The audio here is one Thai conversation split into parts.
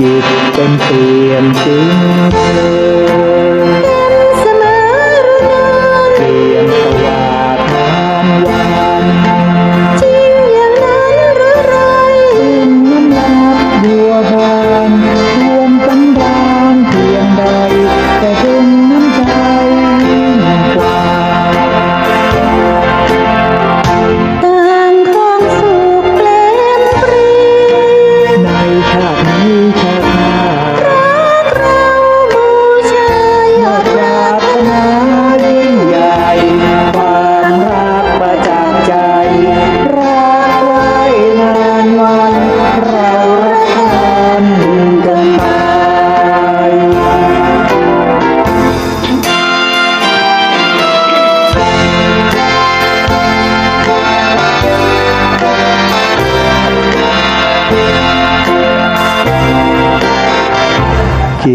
จิตเป็นเปี่ยมจริงเธอ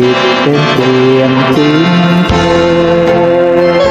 จิตเป็นเปลี่ยนสิ้นเชิง